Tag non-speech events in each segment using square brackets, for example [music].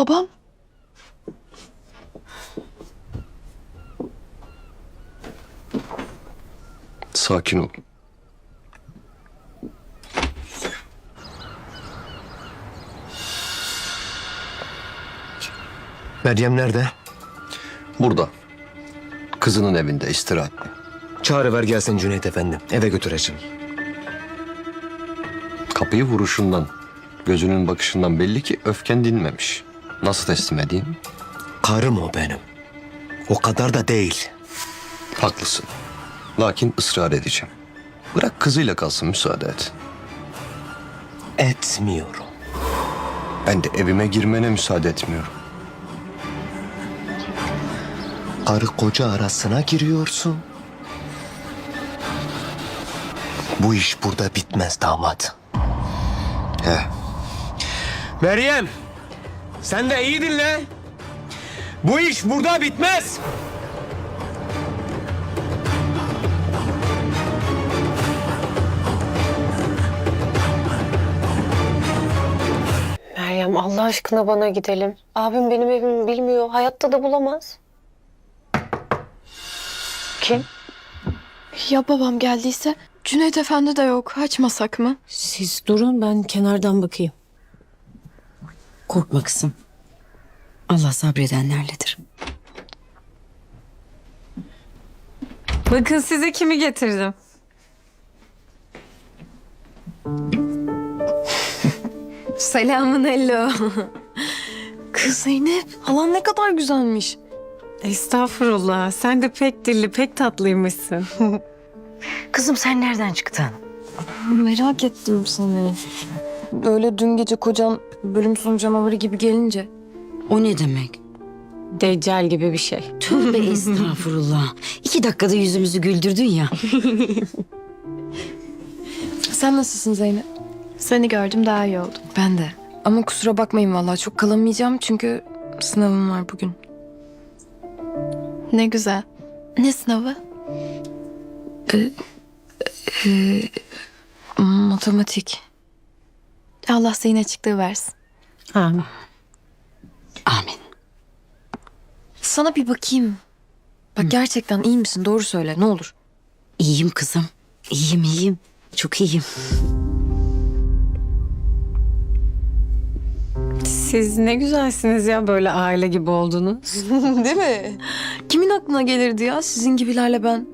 Babam? Sakin ol. Meryem nerede? Burada. Kızının evinde istirahatte. Çağrı ver gelsin Cüneyt Efendi. Eve götüreceğim. Kapıyı vuruşundan, gözünün bakışından belli ki öfken dinmemiş. Nasıl teslim edeyim? Karım o benim. O kadar da değil. Haklısın. Lakin ısrar edeceğim. Bırak kızıyla kalsın müsaade et. Etmiyorum. Ben de evime girmene müsaade etmiyorum. Karı koca arasına giriyorsun. Bu iş burada bitmez damat. He, Meryem! Sen de iyi dinle. Bu iş burada bitmez. Meryem Allah aşkına bana gidelim. Abim benim evimi bilmiyor. Hayatta da bulamaz. Kim? Ya babam geldiyse? Cüneyt Efendi de yok. Açmasak mı? Siz durun ben kenardan bakayım. Korkma kızım. Allah sabredenlerledir. Bakın size kimi getirdim. [laughs] Selamun hello. Kız Zeynep, halan ne kadar güzelmiş. Estağfurullah. Sen de pek dilli, pek tatlıymışsın. [laughs] Kızım sen nereden çıktın? Merak ettim seni. Öyle dün gece kocan bölüm sonu canavarı gibi gelince. O ne demek? Deccal gibi bir şey. Tövbe [laughs] estağfurullah. İki dakikada yüzümüzü güldürdün ya. Sen nasılsın Zeynep? Seni gördüm daha iyi oldum. Ben de. Ama kusura bakmayın vallahi çok kalamayacağım çünkü sınavım var bugün. Ne güzel. Ne sınavı? matematik. Allah senin açıklığı versin. Amin. Amin. Sana bir bakayım. Bak gerçekten iyi misin? Doğru söyle ne olur. İyiyim kızım. İyiyim iyiyim. Çok iyiyim. Siz ne güzelsiniz ya böyle aile gibi oldunuz. [laughs] Değil mi? Kimin aklına gelirdi ya sizin gibilerle ben?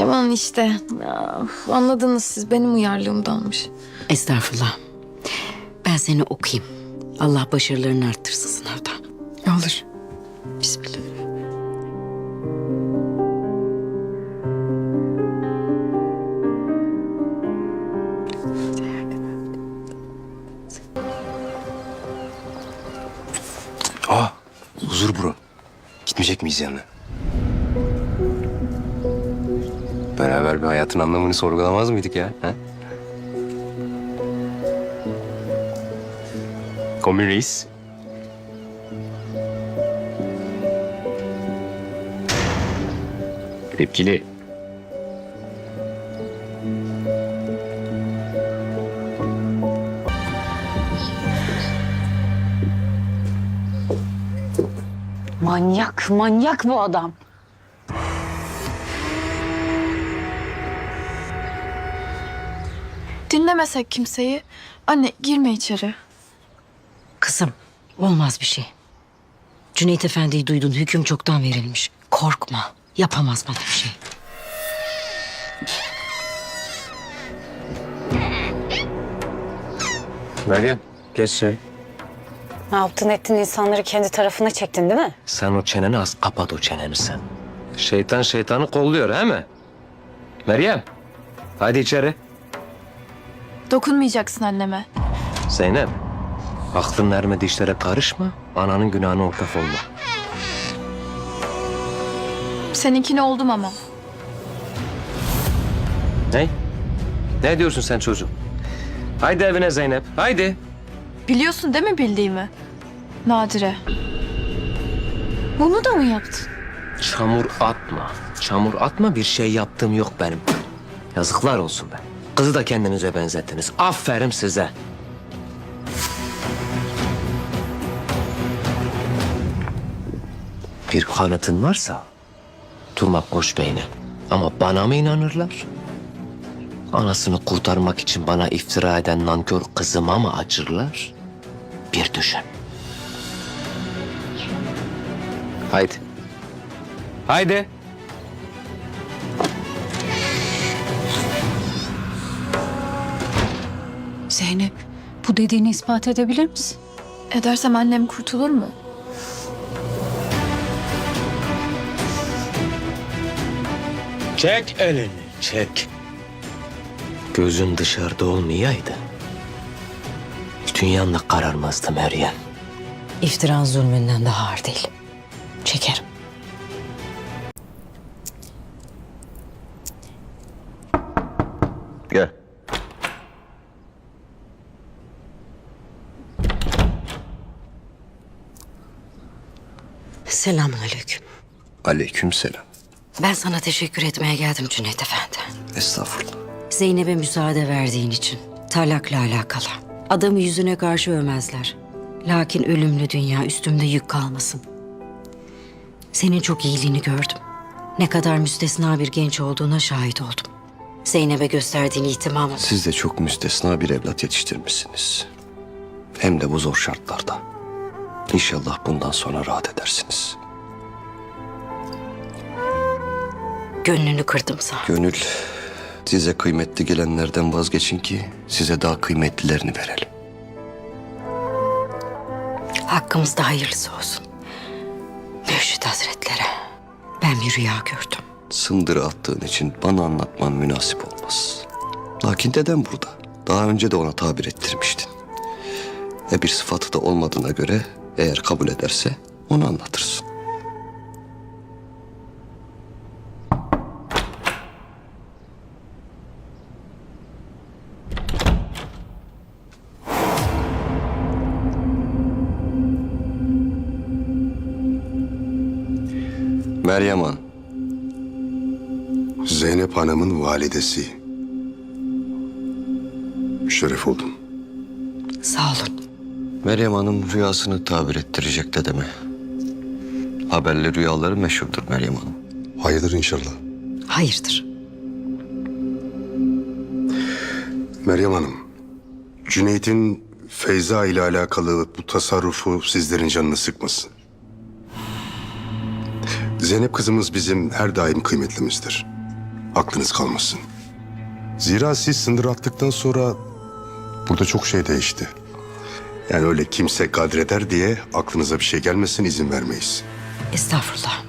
Aman işte. Ya, anladınız siz benim uyarlığımdanmış. Estağfurullah. Ben seni okuyayım. Allah başarılarını arttırsın sınavda. Olur. Bismillah. Aa, huzur bro. Gitmeyecek miyiz yanına? Beraber bir hayatın anlamını sorgulamaz mıydık ya? Ha? Komün reis. Tepkili. Manyak, manyak bu adam. Dinlemesek kimseyi. Anne girme içeri. Kızım, olmaz bir şey. Cüneyt Efendi'yi duydun, hüküm çoktan verilmiş. Korkma, yapamaz bana bir şey. Meryem, geç sen. Ne yaptın ettin insanları kendi tarafına çektin değil mi? Sen o çeneni az kapat o çeneni sen. Şeytan şeytanı kolluyor he mi? Meryem, hadi içeri. Dokunmayacaksın anneme. Zeynep, aklın ermedi işlere karışma. Ananın günahına ortak olma. Seninkine oldum ama. Ne? Ne diyorsun sen çocuğum? Haydi evine Zeynep, haydi. Biliyorsun değil mi bildiğimi? Nadire. Bunu da mı yaptın? Çamur atma. Çamur atma bir şey yaptığım yok benim. Yazıklar olsun be. Kızı da kendinize benzettiniz. Aferin size. Bir kanıtın varsa durma koş beyne. Ama bana mı inanırlar? Anasını kurtarmak için bana iftira eden nankör kızıma mı acırlar? Bir düşün. Haydi. Haydi. Zeynep, bu dediğini ispat edebilir misin? Edersem annem kurtulur mu? Çek elini, çek. Gözün dışarıda olmayaydı. Dünyan da kararmazdı Meryem. İftiran zulmünden daha ağır değil. Çekerim. Aleyküm selam. Ben sana teşekkür etmeye geldim Cüneyt Efendi. Estağfurullah. Zeynep'e müsaade verdiğin için. Talakla alakalı. Adamı yüzüne karşı övmezler. Lakin ölümlü dünya üstümde yük kalmasın. Senin çok iyiliğini gördüm. Ne kadar müstesna bir genç olduğuna şahit oldum. Zeynep'e gösterdiğin ihtimamı Siz de çok müstesna bir evlat yetiştirmişsiniz. Hem de bu zor şartlarda. İnşallah bundan sonra rahat edersiniz. Gönlünü kırdım sana. Gönül, size kıymetli gelenlerden vazgeçin ki size daha kıymetlilerini verelim. Hakkımızda hayırlısı olsun. Mürşit Hazretlere ben bir rüya gördüm. Sındırı attığın için bana anlatman münasip olmaz. Lakin dedem burada. Daha önce de ona tabir ettirmiştin. E bir sıfatı da olmadığına göre eğer kabul ederse onu anlatırsın. Meryem Han. Zeynep Hanım'ın validesi. Şeref oldum. Sağ olun. Meryem Hanım rüyasını tabir ettirecek dedeme. Haberli rüyaları meşhurdur Meryem Hanım. Hayırdır inşallah. Hayırdır. Meryem Hanım, Cüneyt'in Feyza ile alakalı bu tasarrufu sizlerin canını sıkmasın. Zeynep kızımız bizim her daim kıymetlimizdir. Aklınız kalmasın. Zira siz sınır attıktan sonra burada çok şey değişti. Yani öyle kimse kadreder diye aklınıza bir şey gelmesin izin vermeyiz. Estağfurullah.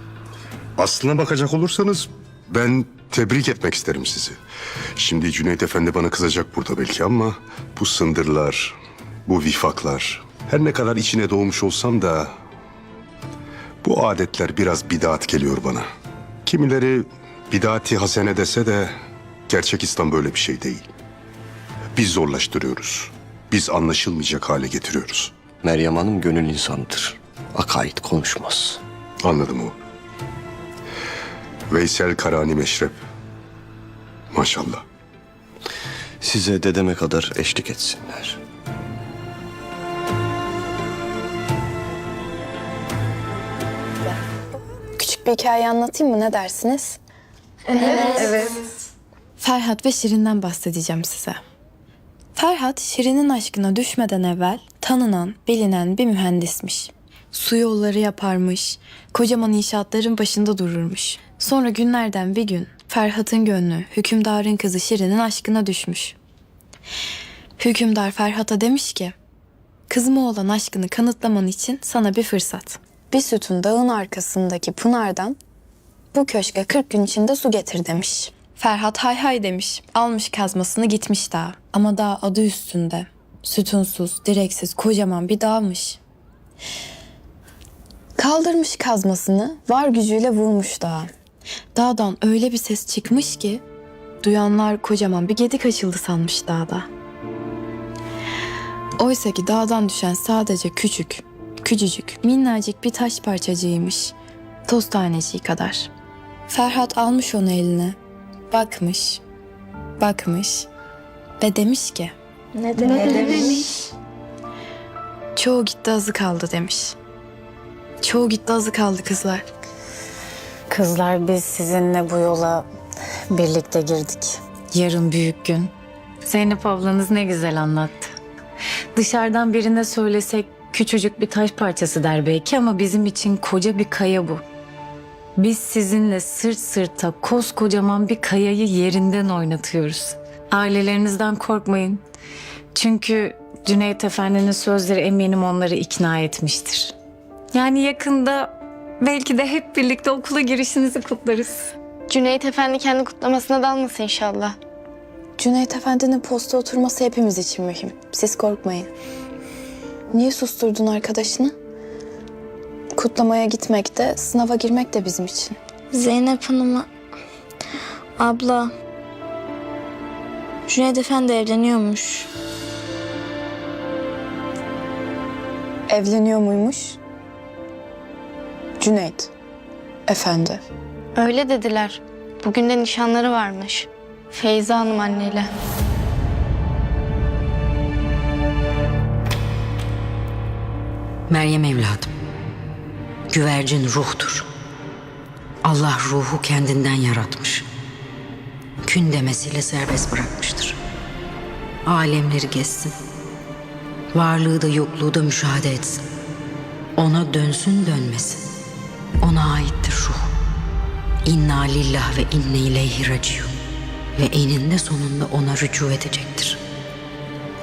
Aslına bakacak olursanız ben tebrik etmek isterim sizi. Şimdi Cüneyt Efendi bana kızacak burada belki ama bu sındırlar, bu vifaklar her ne kadar içine doğmuş olsam da bu adetler biraz bidat geliyor bana. Kimileri bidati hasene dese de gerçek İslam böyle bir şey değil. Biz zorlaştırıyoruz. Biz anlaşılmayacak hale getiriyoruz. Meryem Hanım gönül insanıdır. Akaid konuşmaz. Anladım o. Veysel Karani Meşrep. Maşallah. Size dedeme kadar eşlik etsinler. Bir hikaye anlatayım mı ne dersiniz? Evet. Ferhat ve Şirin'den bahsedeceğim size. Ferhat Şirin'in aşkına düşmeden evvel tanınan, bilinen bir mühendismiş. Su yolları yaparmış, kocaman inşaatların başında dururmuş. Sonra günlerden bir gün Ferhat'ın gönlü hükümdarın kızı Şirin'in aşkına düşmüş. Hükümdar Ferhat'a demiş ki, Kızıma olan aşkını kanıtlaman için sana bir fırsat. Bir sütun dağın arkasındaki pınardan bu köşke 40 gün içinde su getir demiş. Ferhat hay hay demiş. Almış kazmasını gitmiş dağa. Ama dağ adı üstünde. Sütunsuz, direksiz, kocaman bir dağmış. Kaldırmış kazmasını, var gücüyle vurmuş dağa. Dağdan öyle bir ses çıkmış ki duyanlar kocaman bir gedik açıldı sanmış dağda. Oysa ki dağdan düşen sadece küçük, küçücük, minnacık bir taş parçacığıymış. Toz taneciği kadar. Ferhat almış onu eline. Bakmış, bakmış, Ve demiş ki Ne demiş? çoğu gitti azı kaldı demiş. Çoğu gitti azı kaldı kızlar. Kızlar biz sizinle bu yola birlikte girdik. Yarın büyük gün. Zeynep ablanız ne güzel anlattı. Dışarıdan birine söylesek küçücük bir taş parçası der belki ama bizim için koca bir kaya bu. Biz sizinle sırt sırta koskocaman bir kayayı yerinden oynatıyoruz. Ailelerinizden korkmayın. Çünkü Cüneyt Efendi'nin sözleri eminim onları ikna etmiştir. Yani yakında belki de hep birlikte okula girişinizi kutlarız. Cüneyt Efendi kendi kutlamasına dalmasın inşallah. Cüneyt Efendi'nin posta oturması hepimiz için mühim. Siz korkmayın. Niye susturdun arkadaşını? Kutlamaya gitmek de, sınava girmek de bizim için. Zeynep Hanım'a... Abla... Cüneyt Efendi evleniyormuş. Evleniyor muymuş? Cüneyt. Efendi. Öyle dediler. Bugün de nişanları varmış. Feyza Hanım anneyle. Meryem evladım. Güvercin ruhtur. Allah ruhu kendinden yaratmış. Kün demesiyle serbest bırakmıştır. Alemleri gezsin. Varlığı da yokluğu da müşahede etsin. Ona dönsün dönmesin. Ona aittir ruh. İnna lillah ve inne ileyhi raciun. Ve eninde sonunda ona rücu edecektir.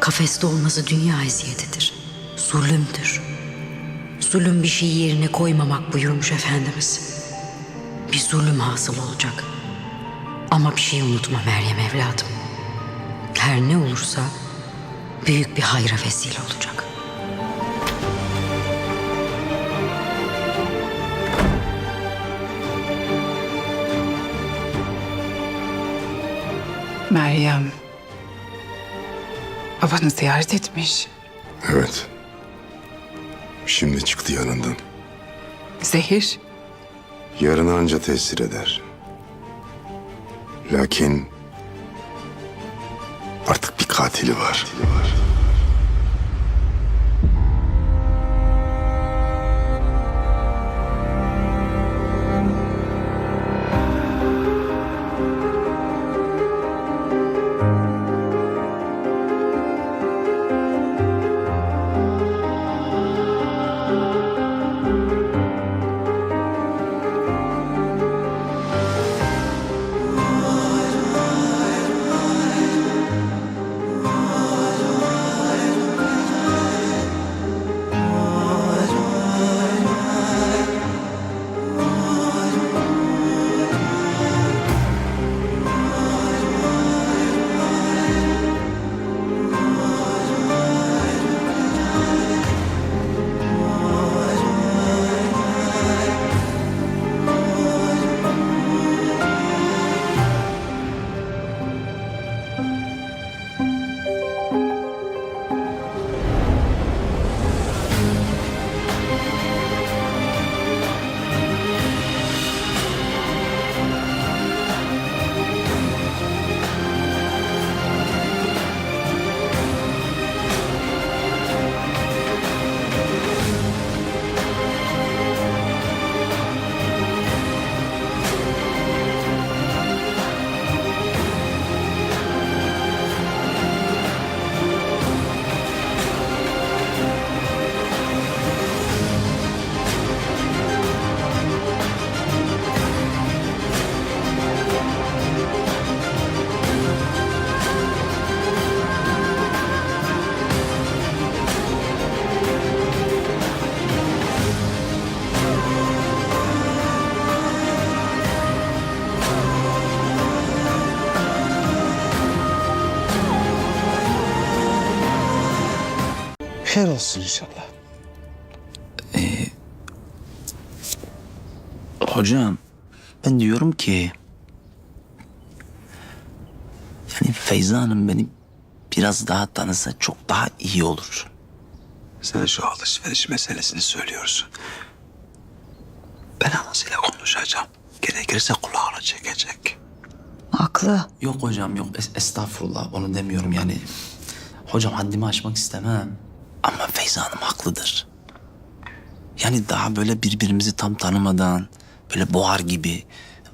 Kafeste olması dünya eziyetidir. Zulümdür. Zulüm bir şeyi yerine koymamak buyurmuş Efendimiz. Bir zulüm hasıl olacak. Ama bir şey unutma Meryem evladım. Her ne olursa büyük bir hayra vesile olacak. Meryem. Babanı ziyaret etmiş. Evet. Şimdi çıktı yanından. Zehir. Yarın anca tesir eder. Lakin artık bir katili var. Her olsun inşallah. Ee, hocam ben diyorum ki yani Feyza Hanım beni biraz daha tanısa çok daha iyi olur. Sen şu alışveriş meselesini söylüyorsun. Ben anasıyla konuşacağım. Gerekirse kulağını çekecek. Haklı. Yok hocam yok Es- estağfurullah onu demiyorum yani. Hocam haddimi aşmak istemem. Ama Feyza Hanım haklıdır. Yani daha böyle birbirimizi tam tanımadan böyle boğar gibi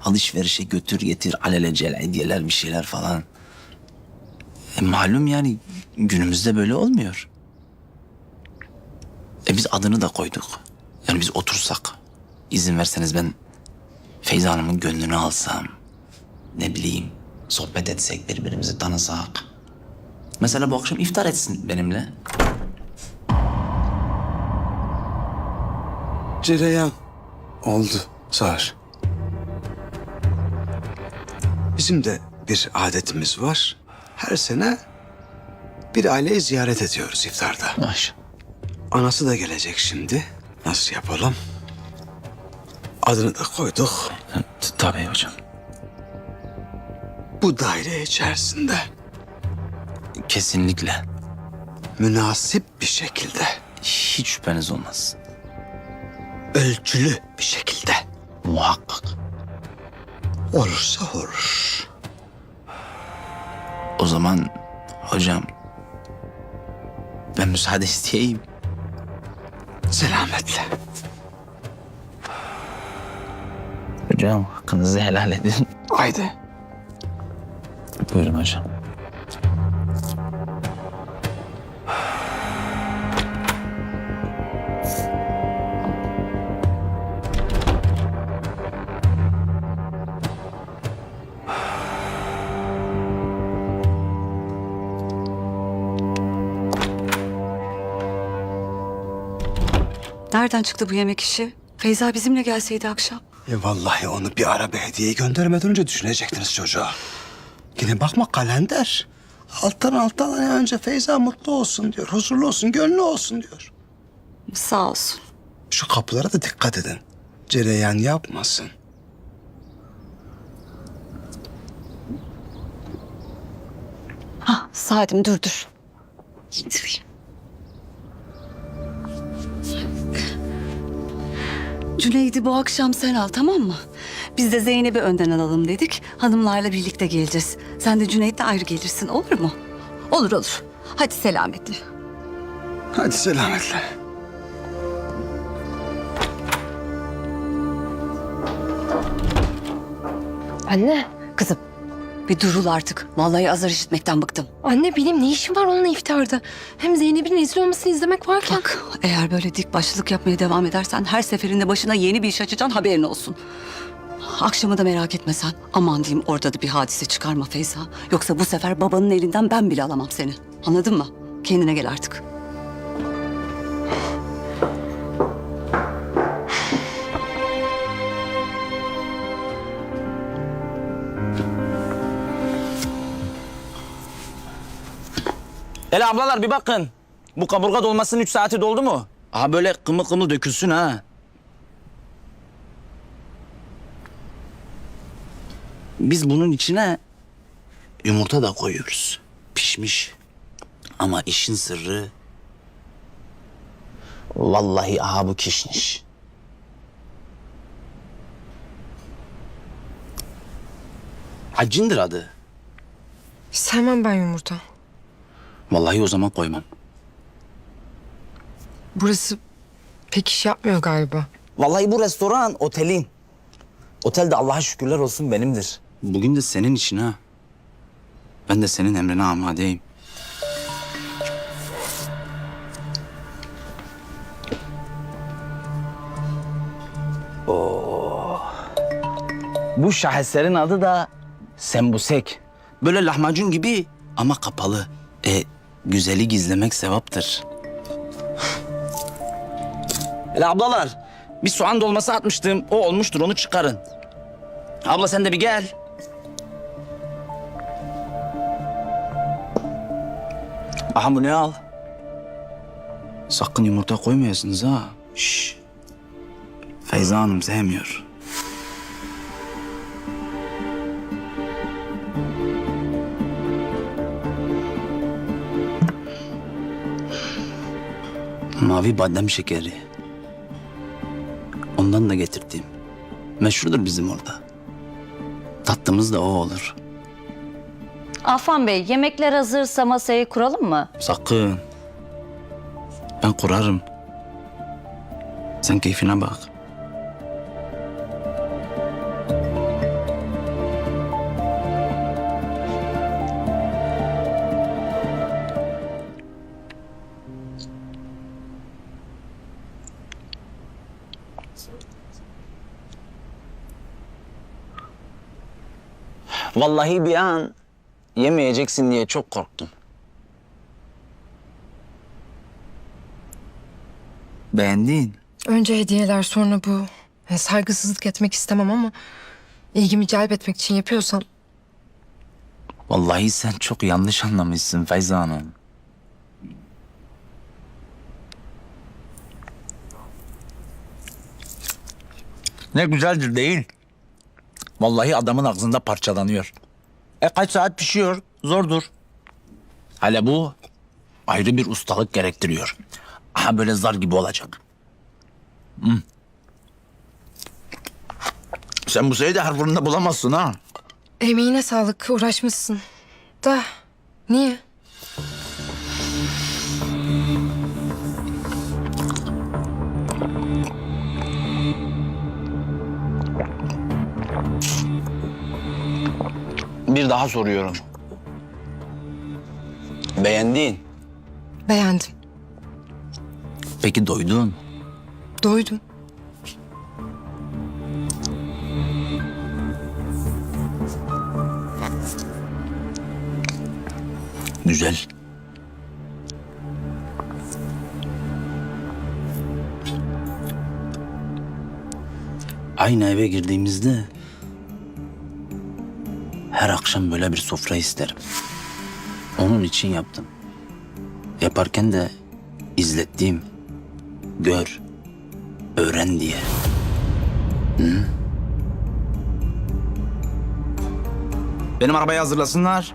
alışverişe götür getir alelacele hediyeler bir şeyler falan. E, malum yani günümüzde böyle olmuyor. E biz adını da koyduk. Yani biz otursak izin verseniz ben Feyza Hanım'ın gönlünü alsam ne bileyim sohbet etsek birbirimizi tanısak. Mesela bu akşam iftar etsin benimle. Cereyan oldu Sar. Bizim de bir adetimiz var. Her sene bir aileyi ziyaret ediyoruz iftarda. Maş. Anası da gelecek şimdi. Nasıl yapalım? Adını da koyduk. Tabii hocam. Bu daire içerisinde Kesinlikle. münasip bir şekilde, Hiç şüpheniz olmaz. Ölçülü bir şekilde Muhakkak. olursa olur. O zaman hocam ben müsaade isteyeyim. Selametle. Hocam hakkınızı helal edin. Haydi. Buyurun hocam. Nereden çıktı bu yemek işi? Feyza bizimle gelseydi akşam. E vallahi onu bir ara bir hediye göndermeden önce düşünecektiniz çocuğa. Yine bakma kalender. Alttan alttan hani önce Feyza mutlu olsun diyor. Huzurlu olsun, gönlü olsun diyor. Sağ olsun. Şu kapılara da dikkat edin. Cereyan yapmasın. Ha, saatim dur dur. Getireyim. Cüneyd'i bu akşam sen al tamam mı? Biz de Zeynep'i önden alalım dedik. Hanımlarla birlikte geleceğiz. Sen de Cüneyt'le ayrı gelirsin olur mu? Olur olur. Hadi selametle. Hadi selametle. Anne. Kızım bir durul artık. Vallahi azar işitmekten bıktım. Anne benim ne işim var onunla iftarda? Hem Zeynep'in rezil olmasını izlemek varken. Bak eğer böyle dik başlılık yapmaya devam edersen her seferinde başına yeni bir iş açacaksın haberin olsun. Akşamı da merak etme sen. Aman diyeyim orada da bir hadise çıkarma Feyza. Yoksa bu sefer babanın elinden ben bile alamam seni. Anladın mı? Kendine gel artık. Hele ablalar bir bakın. Bu kaburga dolmasının üç saati doldu mu? Aha böyle kımıl kımıl dökülsün ha. Biz bunun içine yumurta da koyuyoruz. Pişmiş. Ama işin sırrı... Vallahi aha bu kişniş. Hacindir adı. Sevmem ben yumurta. Vallahi o zaman koymam. Burası pek iş yapmıyor galiba. Vallahi bu restoran otelin. Otel de Allah'a şükürler olsun benimdir. Bugün de senin için ha. Ben de senin emrine amadeyim. Oo. Bu şaheserin adı da Sembusek. Böyle lahmacun gibi ama kapalı. E, güzeli gizlemek sevaptır. Hele ablalar bir soğan dolması atmıştım. O olmuştur onu çıkarın. Abla sen de bir gel. Aha bu ne al? Sakın yumurta koymayasınız ha. Şş. Feyza Hanım sevmiyor. Mavi badem şekeri. Ondan da getirdim. Meşhurdur bizim orada. Tatlımız da o olur. Afan Bey yemekler hazırsa masayı kuralım mı? Sakın. Ben kurarım. Sen keyfine bak. Vallahi bir an yemeyeceksin diye çok korktum. Beğendin. Önce hediyeler sonra bu. Yani saygısızlık etmek istemem ama ilgimi celbetmek için yapıyorsan Vallahi sen çok yanlış anlamışsın Feyza Hanım. Ne güzeldir değil. Vallahi adamın ağzında parçalanıyor. E kaç saat pişiyor? Zordur. Hele bu ayrı bir ustalık gerektiriyor. Aha böyle zar gibi olacak. Hmm. Sen bu de her fırında bulamazsın ha. emeğine sağlık uğraşmışsın. Da niye? Bir daha soruyorum. Beğendin. Beğendim. Peki doydun. Doydum. Güzel. Aynı eve girdiğimizde her akşam böyle bir sofra isterim. Onun için yaptım. Yaparken de izlettiğim gör, öğren diye. Hı? Benim arabayı hazırlasınlar.